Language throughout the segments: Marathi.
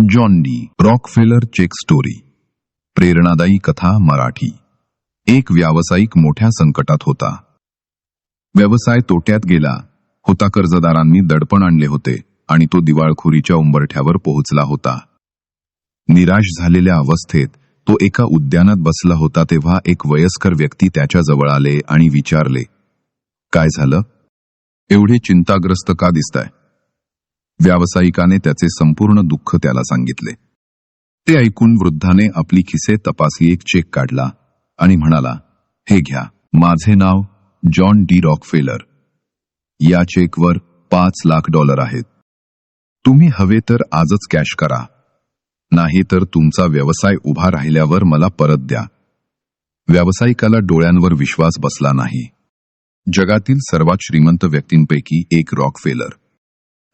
जॉन रॉकफेलर चेक स्टोरी प्रेरणादायी कथा मराठी. एक व्यावसायिक मोठ्या संकटात होता. व्यवसाय तोट्यात गेला. होता कर्जदारांनी दडपण आणले होते आणि तो दिवाळखोरीच्या उंबरठ्यावर पोहोचला होता. निराश झालेल्या अवस्थेत तो एका उद्यानात बसला होता तेव्हा एक वयस्कर व्यक्ती त्याच्याजवळ आले आणि विचारले काय झालं? एवढे चिंताग्रस्त का दिसताय? व्यावसायिकाने त्याचे संपूर्ण दुःख त्याला सांगितले. ते ऐकून वृद्धाने आपली खिसे तपासली एक चेक काढला आणि म्हणाला हे घ्या माझे नाव जॉन डी रॉकफेलर. या चेकवर पाच लाख डॉलर आहेत. तुम्ही हवे तर आजच कॅश करा. नाही तर तुमचा व्यवसाय उभा राहिल्यावर मला परत द्या. व्यावसायिकाला डोळ्यांवर विश्वास बसला नाही. जगातील सर्वात श्रीमंत व्यक्तींपैकी एक रॉकफेलर.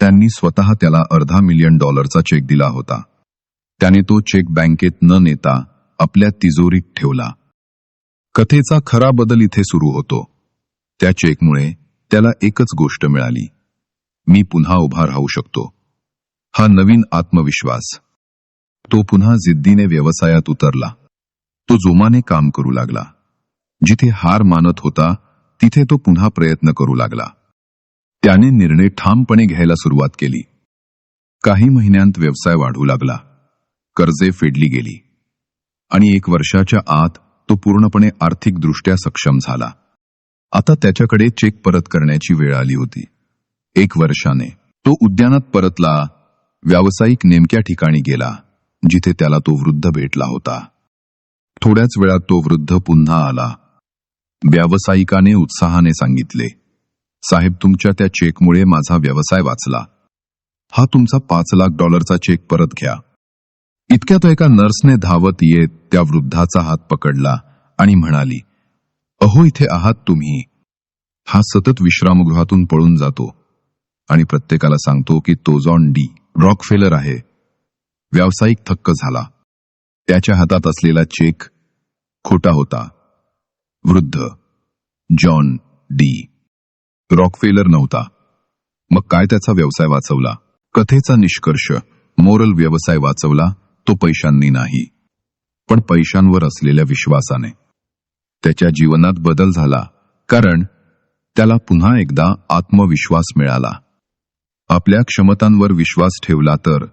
त्यांनी स्वतः त्याला अर्धा मिलियन डॉलरचा चेक दिला होता. त्याने तो चेक बँकेत न नेता आपल्या तिजोरीत ठेवला. कथेचा खरा बदल इथे सुरू होतो. त्या चेकमुळे त्याला एकच गोष्ट मिळाली. मी पुन्हा उभा राहू शकतो. हा नवीन आत्मविश्वास. तो पुन्हा जिद्दीने व्यवसायात उतरला. तो जोमाने काम करू लागला. जिथे हार मानत होता तिथे तो पुन्हा प्रयत्न करू लागला. त्याने निर्णय ठामपणे घ्यायला सुरुवात केली. काही महिन्यांत व्यवसाय वाढू लागला. कर्जे फेडली गेली. आणि एक वर्षाच्या आत तो पूर्णपणे आर्थिकदृष्ट्या सक्षम झाला. आता त्याच्याकडे चेक परत करण्याची वेळ आली होती. एक वर्षाने. तो उद्यानात परतला व्यावसायिक नेमक्या ठिकाणी गेला जिथे त्याला तो वृद्ध भेटला होता. थोड्याच वेळात तो वृद्ध पुन्हा आला. व्यावसायिकाने उत्साहाने सांगितले साहेब तुमच्या त्या चेकमुळे माझा व्यवसाय वाचला. हा तुमचा पाच लाख डॉलरचा चेक परत घ्या. इतक्यात एका नर्सने धावत येत त्या वृद्धाचा हात पकडला आणि म्हणाली अहो इथे आहात तुम्ही. हा सतत विश्रामगृहातून पळून जातो आणि प्रत्येकाला सांगतो की तो जॉन डी रॉकफेलर आहे. व्यावसायिक थक्क झाला. त्याच्या हातात असलेला चेक खोटा होता. वृद्ध जॉन डी रॉकफेलर नव्हता. मग काय त्याचा व्यवसाय वाचवला? कथेचा निष्कर्ष मोरल व्यवसाय वाचवला तो पैशांनी नाही. पण पैशांवर असलेल्या विश्वासाने. त्याच्या जीवनात बदल झाला कारण त्याला पुन्हा एकदा आत्मविश्वास मिळाला. आपल्या क्षमतांवर विश्वास ठेवला तर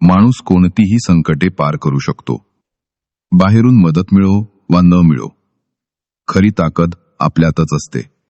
माणूस कोणतीही संकटे पार करू शकतो. बाहेरून मदत मिळो वा न मिळो. खरी ताकद आपल्यातच असते.